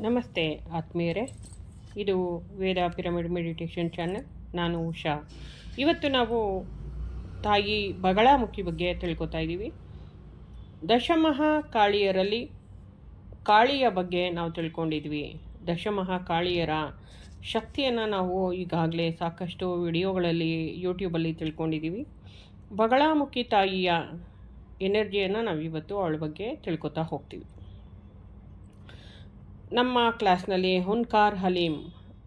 ನಮಸ್ತೆ ಆತ್ಮೀಯರೇ. ಇದು ವೇದ ಪಿರಮಿಡ್ ಮೆಡಿಟೇಷನ್ ಚಾನಲ್. ನಾನು ಉಷಾ. ಇವತ್ತು ನಾವು ತಾಯಿ ಬಗಳಾಮುಖಿ ಬಗ್ಗೆ ತಿಳ್ಕೊತಾ ಇದ್ದೀವಿ. ದಶಮಹಾ ಕಾಳಿಯರಲ್ಲಿ ಕಾಳಿಯ ಬಗ್ಗೆ ನಾವು ತಿಳ್ಕೊಂಡಿದ್ವಿ. ದಶಮಹ ಕಾಳಿಯರ ಶಕ್ತಿಯನ್ನು ನಾವು ಈಗಾಗಲೇ ಸಾಕಷ್ಟು ವಿಡಿಯೋಗಳಲ್ಲಿ, ಯೂಟ್ಯೂಬಲ್ಲಿ ತಿಳ್ಕೊಂಡಿದ್ದೀವಿ. ಬಗಳಾಮುಖಿ ತಾಯಿಯ ಎನರ್ಜಿಯನ್ನು ನಾವು ಇವತ್ತು ಅವಳ ಬಗ್ಗೆ ತಿಳ್ಕೊತಾ ಹೋಗ್ತೀವಿ. ನಮ್ಮ ಕ್ಲಾಸ್ನಲ್ಲಿ ಹುನ್ಕಾರ್ ಹಲೀಮ್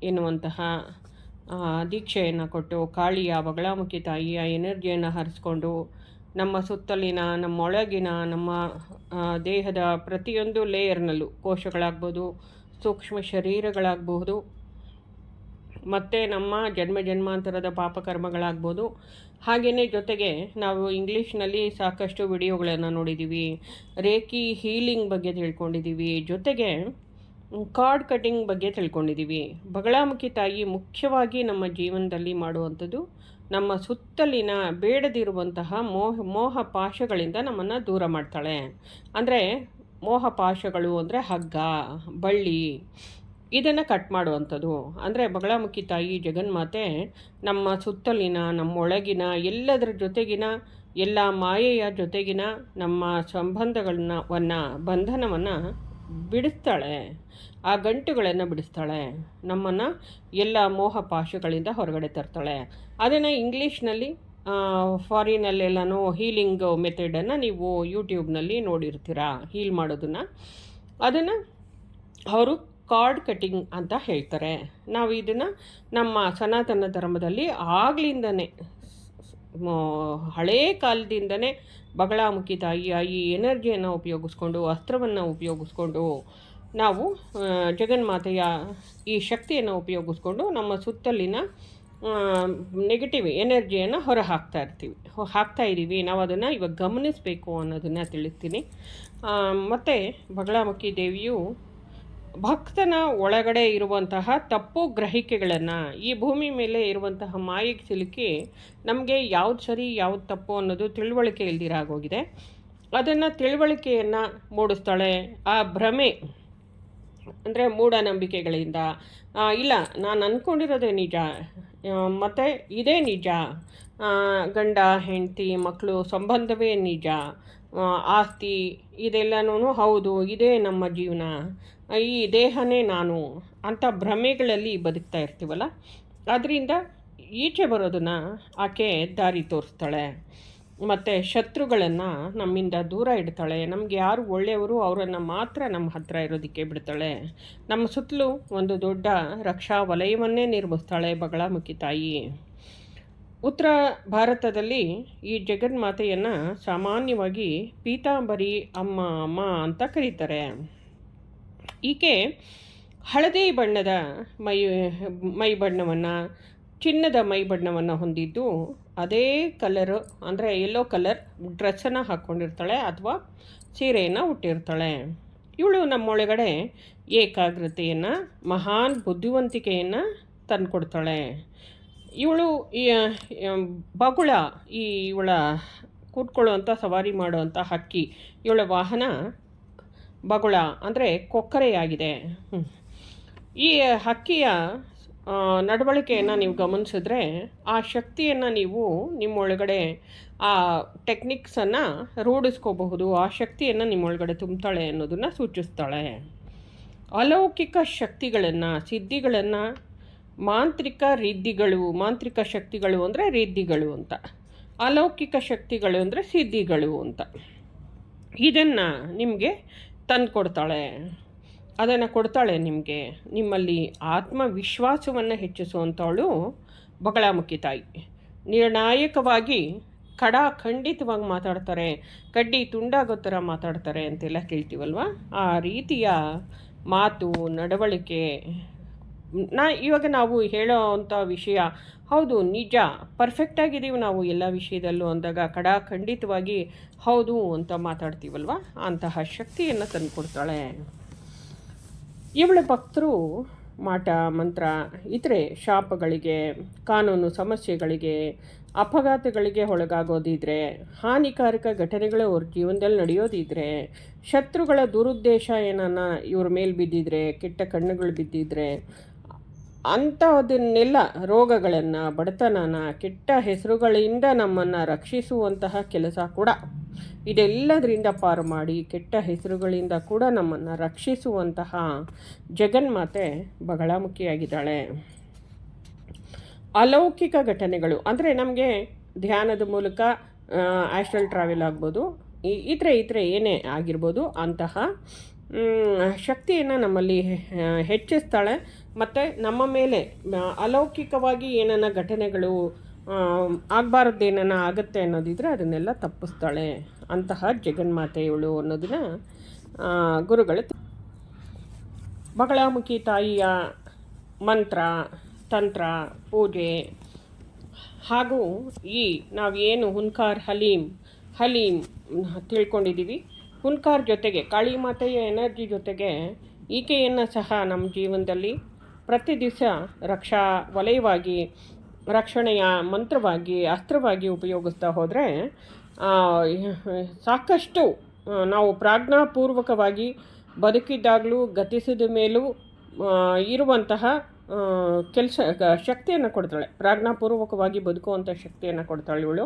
ಎನ್ನುವಂತಹ ದೀಕ್ಷೆಯನ್ನು ಕೊಟ್ಟು ಕಾಳಿಯ ಬಗಳಾಮುಖಿ ತಾಯಿಯ ಎನರ್ಜಿಯನ್ನು ಹರಿಸ್ಕೊಂಡು ನಮ್ಮ ಸುತ್ತಲಿನ, ನಮ್ಮೊಳಗಿನ, ನಮ್ಮ ದೇಹದ ಪ್ರತಿಯೊಂದು ಲೇಯರ್ನಲ್ಲೂ ಕೋಶಗಳಾಗ್ಬೋದು, ಸೂಕ್ಷ್ಮ ಶರೀರಗಳಾಗಬಹುದು ಮತ್ತು ನಮ್ಮ ಜನ್ಮ ಜನ್ಮಾಂತರದ ಪಾಪಕರ್ಮಗಳಾಗ್ಬೋದು. ಹಾಗೆಯೇ ಜೊತೆಗೆ ನಾವು ಇಂಗ್ಲೀಷ್ನಲ್ಲಿ ಸಾಕಷ್ಟು ವಿಡಿಯೋಗಳನ್ನು ನೋಡಿದ್ದೀವಿ ರೇಖಿ ಹೀಲಿಂಗ್ ಬಗ್ಗೆ ತಿಳ್ಕೊಂಡಿದ್ದೀವಿ ಜೊತೆಗೆ ಕಾರ್ಡ್ ಕಟಿಂಗ್ ಬಗ್ಗೆ ತಿಳ್ಕೊಂಡಿದ್ದೀವಿ. ಬಗಳಾಮುಖಿ ತಾಯಿ ಮುಖ್ಯವಾಗಿ ನಮ್ಮ ಜೀವನದಲ್ಲಿ ಮಾಡುವಂಥದ್ದು ನಮ್ಮ ಸುತ್ತಲಿನ ಬೇಡದಿರುವಂತಹ ಮೋಹ ಮೋಹ ಪಾಶಗಳಿಂದ ನಮ್ಮನ್ನು ದೂರ ಮಾಡ್ತಾಳೆ. ಅಂದರೆ ಮೋಹ ಪಾಶಗಳು ಅಂದರೆ ಹಗ್ಗ, ಬಳ್ಳಿ ಇದನ್ನು ಕಟ್ ಮಾಡುವಂಥದ್ದು. ಅಂದರೆ ಬಗಳಾಮುಖಿ ತಾಯಿ ಜಗನ್ಮಾತೆ ನಮ್ಮ ಸುತ್ತಲಿನ, ನಮ್ಮೊಳಗಿನ, ಎಲ್ಲದರ ಜೊತೆಗಿನ, ಎಲ್ಲ ಮಾಯೆಯ ಜೊತೆಗಿನ ನಮ್ಮ ಸಂಬಂಧಗಳನ್ನ, ವನ್ನ, ಬಂಧನವನ್ನು ಬಿಡಿಸ್ತಾಳೆ, ಆ ಗಂಟುಗಳನ್ನು ಬಿಡಿಸ್ತಾಳೆ, ನಮ್ಮನ್ನು ಎಲ್ಲ ಮೋಹ ಪಾಶಗಳಿಂದ ಹೊರಗಡೆ ತರ್ತಾಳೆ. ಅದನ್ನು ಇಂಗ್ಲೀಷ್ನಲ್ಲಿ ಫಾರಿನಲ್ಲೆಲ್ಲನೂ ಹೀಲಿಂಗ್ ಮೆಥಡನ್ನು ನೀವು ಯೂಟ್ಯೂಬ್ನಲ್ಲಿ ನೋಡಿರ್ತೀರ, ಹೀಲ್ ಮಾಡೋದನ್ನು. ಅದನ್ನು ಅವರು ಕಾರ್ಡ್ ಕಟ್ಟಿಂಗ್ ಅಂತ ಹೇಳ್ತಾರೆ. ನಾವು ಇದನ್ನು ನಮ್ಮ ಸನಾತನ ಧರ್ಮದಲ್ಲಿ ಆಗ್ಲಿಂದನೇ ಹಳೇ ಕಾಲದಿಂದನೇ ಬಗಳಾಮುಖಿ ತಾಯಿಯ ಈ ಎನರ್ಜಿಯನ್ನು ಉಪಯೋಗಿಸ್ಕೊಂಡು, ಅಸ್ತ್ರವನ್ನು ಉಪಯೋಗಿಸ್ಕೊಂಡು ನಾವು ಜಗನ್ಮಾತೆಯ ಈ ಶಕ್ತಿಯನ್ನು ಉಪಯೋಗಿಸ್ಕೊಂಡು ನಮ್ಮ ಸುತ್ತಲಿನ ನೆಗೆಟಿವ್ ಎನರ್ಜಿಯನ್ನು ಹೊರ ಹಾಕ್ತಾ ಇರ್ತೀವಿ. ಹಾಕ್ತಾ ಇದ್ದೀವಿ. ನಾವು ಅದನ್ನು ಇವಾಗ ಗಮನಿಸಬೇಕು ಅನ್ನೋದನ್ನು ತಿಳಿಸ್ತೀನಿ. ಮತ್ತು ಬಗಳಾಮುಖಿ ದೇವಿಯು ಭಕ್ತನ ಒಳಗಡೆ ಇರುವಂತಹ ತಪ್ಪು ಗ್ರಹಿಕೆಗಳನ್ನು, ಈ ಭೂಮಿ ಮೇಲೆ ಇರುವಂತಹ ಮಾಯಿಗೆ ಸಿಲುಕಿ ನಮಗೆ ಯಾವ್ದು ಸರಿ, ಯಾವ್ದು ತಪ್ಪು ಅನ್ನೋದು ತಿಳುವಳಿಕೆ ಇಲ್ದಿರಾಗೋಗಿದೆ ಅದನ್ನು ತಿಳುವಳಿಕೆಯನ್ನು ಮೂಡಿಸ್ತಾಳೆ ಆ ಭ್ರಮೆ. ಅಂದರೆ ಮೂಢನಂಬಿಕೆಗಳಿಂದ. ಇಲ್ಲ, ನಾನು ಅಂದ್ಕೊಂಡಿರೋದೇ ನಿಜ. ಮತ್ತು ಇದೇ ನಿಜ. ಗಂಡ, ಹೆಂಡತಿ ಮಕ್ಕಳು ಸಂಬಂಧವೇ ನಿಜ. ಆಸ್ತಿ ಇದೆಲ್ಲನೂ ಹೌದು, ಇದೇ ನಮ್ಮ ಜೀವನ. ಈ ದೇಹನೇ ನಾನು ಅಂಥ ಭ್ರಮೆಗಳಲ್ಲಿ ಬದುಕ್ತಾ ಇರ್ತೀವಲ್ಲ? ಅದರಿಂದ ಈಚೆ ಬರೋದನ್ನು ಆಕೆ ದಾರಿ ತೋರಿಸ್ತಾಳೆ. ಮತ್ತು ಶತ್ರುಗಳನ್ನು ನಮ್ಮಿಂದ ದೂರ ಇಡ್ತಾಳೆ. ನಮ್ಗೆ ಯಾರು ಒಳ್ಳೆಯವರು ಅವರನ್ನು ಮಾತ್ರ ನಮ್ಮ ಹತ್ರ ಇರೋದಕ್ಕೆ ಬಿಡ್ತಾಳೆ. ನಮ್ಮ ಸುತ್ತಲೂ ಒಂದು ದೊಡ್ಡ ರಕ್ಷಾ ವಲಯವನ್ನೇ ನಿರ್ಮಿಸ್ತಾಳೆ ಬಗಳಾಮುಖಿ ತಾಯಿ. ಉತ್ತರ ಭಾರತದಲ್ಲಿ ಈ ಜಗನ್ಮಾತೆಯನ್ನು ಸಾಮಾನ್ಯವಾಗಿ ಪೀತಾಂಬರಿ ಅಮ್ಮ ಅಮ್ಮ ಅಂತ ಕರೀತಾರೆ. ಈಕೆ ಹಳದಿ ಬಣ್ಣದ ಮೈ ಮೈ ಬಣ್ಣವನ್ನು ಚಿನ್ನದ ಮೈ ಬಣ್ಣವನ್ನು ಹೊಂದಿದ್ದು ಅದೇ ಕಲರು ಅಂದರೆ ಯೆಲ್ಲೋ ಕಲರ್ ಡ್ರೆಸ್ಸನ್ನು ಹಾಕ್ಕೊಂಡಿರ್ತಾಳೆ ಅಥವಾ ಸೀರೆಯನ್ನು ಉಟ್ಟಿರ್ತಾಳೆ. ಇವಳು ನಮ್ಮೊಳಗಡೆ ಏಕಾಗ್ರತೆಯನ್ನು, ಮಹಾನ್ ಬುದ್ಧಿವಂತಿಕೆಯನ್ನು ತಂದುಕೊಡ್ತಾಳೆ. ಇವಳು ಬಗುಳ ಈ ಇವಳ ಕೂತ್ಕೊಳ್ಳುವಂಥ ಸವಾರಿ ಮಾಡುವಂಥ ಹಕ್ಕಿ ಇವಳ ವಾಹನ ಬಗುಳ, ಅಂದರೆ ಕೊಕ್ಕರೆಯಾಗಿದೆ. ಈ ಹಕ್ಕಿಯ ನಡವಳಿಕೆಯನ್ನು ನೀವು ಗಮನಿಸಿದ್ರೆ ಆ ಶಕ್ತಿಯನ್ನು ನೀವು ನಿಮ್ಮೊಳಗಡೆ ಆ ಟೆಕ್ನಿಕ್ಸನ್ನು ರೂಢಿಸ್ಕೋಬಹುದು. ಆ ಶಕ್ತಿಯನ್ನು ನಿಮ್ಮೊಳಗಡೆ ತುಂಬ್ತಾಳೆ ಅನ್ನೋದನ್ನು ಸೂಚಿಸ್ತಾಳೆ. ಅಲೌಕಿಕ ಶಕ್ತಿಗಳನ್ನು, ಸಿದ್ಧಿಗಳನ್ನು, ಮಾಂತ್ರಿಕ ರೀತಿಗಳು, ಮಾಂತ್ರಿಕ ಶಕ್ತಿಗಳು ಅಂದರೆ ರೀತಿಗಳು ಅಂತ. ಅಲೌಕಿಕ ಶಕ್ತಿಗಳು ಅಂದರೆ ಸಿದ್ಧಿಗಳು ಅಂತ. ಇದನ್ನು ನಿಮಗೆ ತಂದುಕೊಡ್ತಾಳೆ. ಅದನ್ನು ಕೊಡ್ತಾಳೆ ನಿಮಗೆ. ನಿಮ್ಮಲ್ಲಿ ಆತ್ಮವಿಶ್ವಾಸವನ್ನು ಹೆಚ್ಚಿಸುವಂಥವಳು ಬಗಳಾಮುಖಿ ತಾಯಿ. ನಿರ್ಣಾಯಕವಾಗಿ ಕಡಾ ಖಂಡಿತವಾಗಿ ಮಾತಾಡ್ತಾರೆ, ಕಡ್ಡಿ ತುಂಡಾಗೋ ಥರ ಮಾತಾಡ್ತಾರೆ ಅಂತೆಲ್ಲ ಕೇಳ್ತೀವಲ್ವ? ಆ ರೀತಿಯ ಮಾತು, ನಡವಳಿಕೆ, ನಾ ಇವಾಗ ನಾವು ಹೇಳೋ ಅಂಥ ವಿಷಯ, ಹೌದು, ನಿಜ ಪರ್ಫೆಕ್ಟಾಗಿದ್ದೀವಿ ನಾವು ಎಲ್ಲ ವಿಷಯದಲ್ಲೂ ಅಂದಾಗ ಕಡ ಖಂಡಿತವಾಗಿ ಹೌದು ಅಂತ ಮಾತಾಡ್ತೀವಲ್ವ? ಅಂತಹ ಶಕ್ತಿಯನ್ನು ತಂದುಕೊಡ್ತಾಳೆ. ಇವಳ ಭಕ್ತರು ಮಾಟ, ಮಂತ್ರ, ಇತರೆ ಶಾಪಗಳಿಗೆ, ಕಾನೂನು ಸಮಸ್ಯೆಗಳಿಗೆ, ಅಪಘಾತಗಳಿಗೆ ಒಳಗಾಗೋದಿದ್ರೆ, ಹಾನಿಕಾರಕ ಘಟನೆಗಳು ಅವ್ರ ಜೀವನದಲ್ಲಿ ನಡೆಯೋದಿದ್ರೆ, ಶತ್ರುಗಳ ದುರುದ್ದೇಶ ಏನನ್ನ ಇವ್ರ ಮೇಲೆ ಬಿದ್ದಿದ್ರೆ, ಕೆಟ್ಟ ಕಣ್ಣುಗಳು ಬಿದ್ದಿದ್ರೆ ಅಂಥದನ್ನೆಲ್ಲ ರೋಗಗಳನ್ನು, ಬಡತನನ, ಕೆಟ್ಟ ಹೆಸರುಗಳಿಂದ ನಮ್ಮನ್ನು ರಕ್ಷಿಸುವಂತಹ ಕೆಲಸ ಕೂಡ. ಇದೆಲ್ಲದರಿಂದ ಪಾರು ಮಾಡಿ ಕೆಟ್ಟ ಹೆಸರುಗಳಿಂದ ಕೂಡ ನಮ್ಮನ್ನು ರಕ್ಷಿಸುವಂತಹ ಜಗನ್ಮಾತೆ ಬಗಳಮುಖಿಯಾಗಿದ್ದಾಳೆ ಅಲೌಕಿಕ ಘಟನೆಗಳು, ಅಂದರೆ ನಮಗೆ ಧ್ಯಾನದ ಮೂಲಕ ಆಸ್ಟ್ರಲ್ ಟ್ರಾವೆಲ್ ಆಗ್ಬೋದು ಇತರೆ ಇತರೆ ಏನೇ ಆಗಿರ್ಬೋದು ಅಂತಹ ಶಕ್ತಿಯನ್ನು ನಮ್ಮಲ್ಲಿ ಹೆಚ್ಚಿಸ್ತಾಳೆ. ಮತ್ತು ನಮ್ಮ ಮೇಲೆ ಅಲೌಕಿಕವಾಗಿ ಏನನ್ನ ಘಟನೆಗಳು ಆಗಬಾರ್ದೇನ ಆಗುತ್ತೆ ಅನ್ನೋದಿದ್ರೆ ಅದನ್ನೆಲ್ಲ ತಪ್ಪಿಸ್ತಾಳೆ ಅಂತಹ ಜಗನ್ಮಾತೆಯವಳು ಅನ್ನೋದನ್ನ ಗುರುಗಳು ಬಗಳಾಮುಖಿ ತಾಯಿಯ ಮಂತ್ರ, ತಂತ್ರ, ಪೂಜೆ, ಹಾಗೂ ಈ ನಾವೇನು ಹುನ್ಕಾರ್ ಹಲೀಂ ಹಲೀಂ ತಿಳ್ಕೊಂಡಿದ್ದೀವಿ. ಹುನ್ಕಾರ್ ಜೊತೆಗೆ, ಕಾಳಿ ಮಾತೆಯ ಎನರ್ಜಿ ಜೊತೆಗೆ ಈಕೆಯನ್ನು ಸಹ ನಮ್ಮ ಜೀವನದಲ್ಲಿ ಪ್ರತಿ ದಿವಸ ರಕ್ಷಾ ವಲಯವಾಗಿ ರಕ್ಷಣೆಯ ಮಂತ್ರವಾಗಿ, ಅಸ್ತ್ರವಾಗಿ ಉಪಯೋಗಿಸ್ತಾ ಹೋದರೆ ಸಾಕಷ್ಟು ನಾವು ಪ್ರಾಜ್ಞಾಪೂರ್ವಕವಾಗಿ ಬದುಕಿದ್ದಾಗಲೂ, ಗತಿಸಿದ ಮೇಲೂ ಇರುವಂತಹ ಕೆಲಸ ಶಕ್ತಿಯನ್ನು ಕೊಡ್ತಾಳೆ. ಪ್ರಾಜ್ಞಾಪೂರ್ವಕವಾಗಿ ಬದುಕುವಂಥ ಶಕ್ತಿಯನ್ನು ಕೊಡ್ತಾಳೆ ಇವಳು.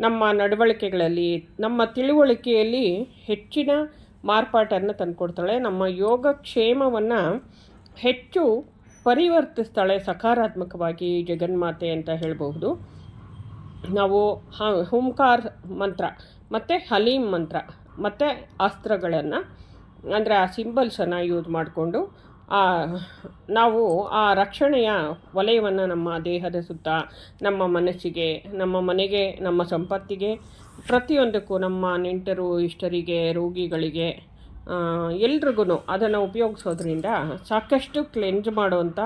ನಮ್ಮ ನಡವಳಿಕೆಗಳಲ್ಲಿ, ನಮ್ಮ ತಿಳುವಳಿಕೆಯಲ್ಲಿ ಹೆಚ್ಚಿನ ಮಾರ್ಪಾಟನ್ನು ತಂದುಕೊಡ್ತಾಳೆ. ನಮ್ಮ ಯೋಗಕ್ಷೇಮವನ್ನು ಹೆಚ್ಚು ಪರಿವರ್ತಿಸ್ತಾಳೆ ಸಕಾರಾತ್ಮಕವಾಗಿ ಜಗನ್ಮಾತೆ ಅಂತ ಹೇಳಬಹುದು. ನಾವು ಹುಂಕಾರ್ ಮಂತ್ರ, ಮತ್ತು ಹಲೀಮ್ ಮಂತ್ರ, ಮತ್ತು ಅಸ್ತ್ರಗಳನ್ನು, ಅಂದರೆ ಆ ಸಿಂಬಲ್ಸನ್ನು ಯೂಸ್ ಮಾಡಿಕೊಂಡು, ಆ, ನಾವು ಆ ರಕ್ಷಣೆಯ ವಲಯವನ್ನು ನಮ್ಮ ದೇಹದ ಸುತ್ತ, ನಮ್ಮ ಮನಸ್ಸಿಗೆ, ನಮ್ಮ ಮನೆಗೆ, ನಮ್ಮ ಸಂಪತ್ತಿಗೆ, ಪ್ರತಿಯೊಂದಕ್ಕೂ ನಮ್ಮ ನೆಂಟರು, ಇಷ್ಟರಿಗೆ, ರೋಗಿಗಳಿಗೆ ಎಲ್ರಿಗೂ ಅದನ್ನು ಉಪಯೋಗಿಸೋದ್ರಿಂದ ಸಾಕಷ್ಟು ಕ್ಲೆಂಜ್ ಮಾಡುವಂಥ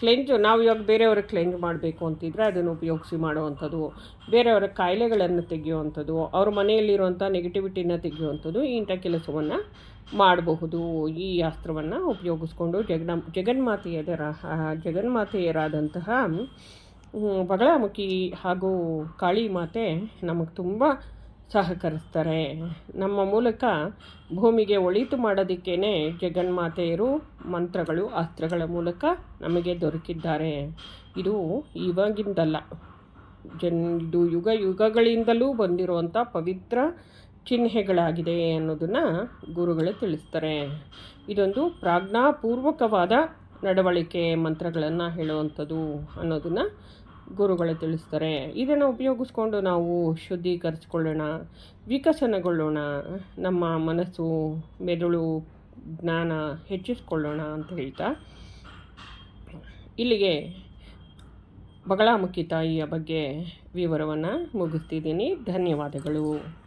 ಕ್ಲೆಂಜು, ನಾವು ಇವಾಗ ಬೇರೆಯವ್ರಿಗೆ ಕ್ಲೆಂಜ್ ಮಾಡಬೇಕು ಅಂತಿದ್ರೆ ಅದನ್ನು ಉಪಯೋಗಿಸಿ ಮಾಡುವಂಥದ್ದು, ಬೇರೆಯವರ ಕಾಯಿಲೆಗಳನ್ನು ತೆಗೆಯುವಂಥದ್ದು, ಅವ್ರ ಮನೆಯಲ್ಲಿರುವಂಥ ನೆಗೆಟಿವಿಟಿನ ತೆಗೆಯುವಂಥದ್ದು ಇಂಥ ಕೆಲಸವನ್ನು ಮಾಡಬಹುದು. ಈ ಅಸ್ತ್ರವನ್ನು ಉಪಯೋಗಿಸ್ಕೊಂಡು ಜಗನ, ಜಗನ್ಮಾತೆಯದರ, ಜಗನ್ಮಾತೆಯರಾದಂತಹ ಬಗಳಾಮುಖಿ ಹಾಗೂ ಕಾಳಿ ಮಾತೆ ನಮಗೆ ತುಂಬ ಸಹಕರಿಸ್ತಾರೆ. ನಮ್ಮ ಮೂಲಕ ಭೂಮಿಗೆ ಒಳಿತು ಮಾಡೋದಕ್ಕೇ ಜಗನ್ಮಾತೆಯರು ಮಂತ್ರಗಳು, ಅಸ್ತ್ರಗಳ ಮೂಲಕ ನಮಗೆ ದೊರಕಿದ್ದಾರೆ. ಇದು ಇವಾಗಿಂದಲ್ಲ. ಜನ್, ಇದು ಯುಗ ಯುಗಗಳಿಂದಲೂ ಬಂದಿರುವಂಥ ಪವಿತ್ರ ಚಿಹ್ನೆಗಳಾಗಿದೆ ಅನ್ನೋದನ್ನು ಗುರುಗಳು ತಿಳಿಸ್ತಾರೆ. ಇದೊಂದು ಪ್ರಾಜ್ಞಾಪೂರ್ವಕವಾದ ನಡವಳಿಕೆ ಮಂತ್ರಗಳನ್ನು ಹೇಳುವಂಥದ್ದು ಅನ್ನೋದನ್ನು ಗುರುಗಳು ತಿಳಿಸ್ತಾರೆ. ಇದನ್ನು ಉಪಯೋಗಿಸ್ಕೊಂಡು ನಾವು ಶುದ್ಧೀಕರಿಸ್ಕೊಳ್ಳೋಣ, ವಿಕಸನಗೊಳ್ಳೋಣ, ನಮ್ಮ ಮನಸ್ಸು ಮೆದುಳು ಜ್ಞಾನ ಹೆಚ್ಚಿಸ್ಕೊಳ್ಳೋಣ ಅಂತ ಹೇಳ್ತಾ, ಇಲ್ಲಿಗೆ ಬಗಳಾಮುಖಿ ತಾಯಿಯ ಬಗ್ಗೆ ವಿವರವನ್ನು ಮುಗಿಸ್ತಿದ್ದೀನಿ. ಧನ್ಯವಾದಗಳು.